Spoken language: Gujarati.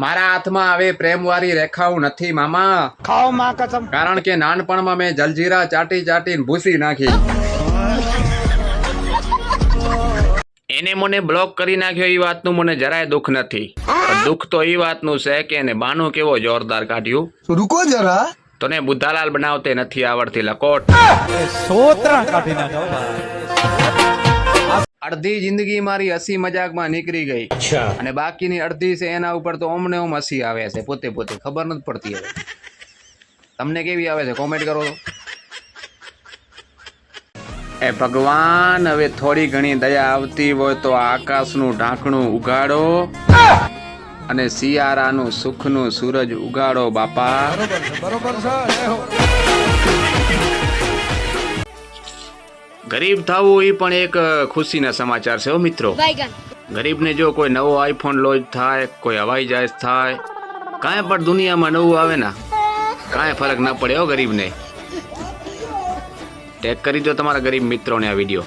મારા હાથમાં હવે પ્રેમવાળી રેખાઓ નથી મામા. ખાઓ માં કસમ. કારણ કે નાનપણમાં મેં જલજીરા ચાટી ચાટીને ભૂસી નાખી. એને મને બ્લોક કરી નાખ્યો એ વાતનું મને જરાય દુઃખ નથી. દુઃખ તો એ વાતનું છે કે એને બાનું કેવો જોરદાર કાઢ્યું. રૂકો જરા. તને બુદ્ધાલાલ બનાવતે નથી આવડતી લકોટ. સો કાઢી નાખો અડધી જિંદગી મારી હસી મજાકમાં નીકળી ગઈ. અને બાકીની અડધી છે એના ઉપર તો ઓમને ઓમ હસી આવે છે પોતે પોતે. ખબર નથી પડતી હવે. તમને કેવી આવે છે? કોમેન્ટ કરો એ ભગવાન હવે થોડી ઘણી દયા આવતી હોય તો આકાશનું ઢાંકણું ઉગાડો. અને શિયાળાનું સુખનું સૂરજ ઉગાડો બાપા. ગરીબ થવું એ પણ એક ખુશીના સમાચાર છે મિત્રો. ગરીબને જો કોઈ નવો આઈફોન લોન્ચ થાય કોઈ હવાઈ જહાજ થાય કાંઈ પણ દુનિયામાં નવું આવે ના કાંઈ ફરક ના પડે હો ગરીબને. ટેગ કરી દો તમારા ગરીબ મિત્રોને આ વીડિયો.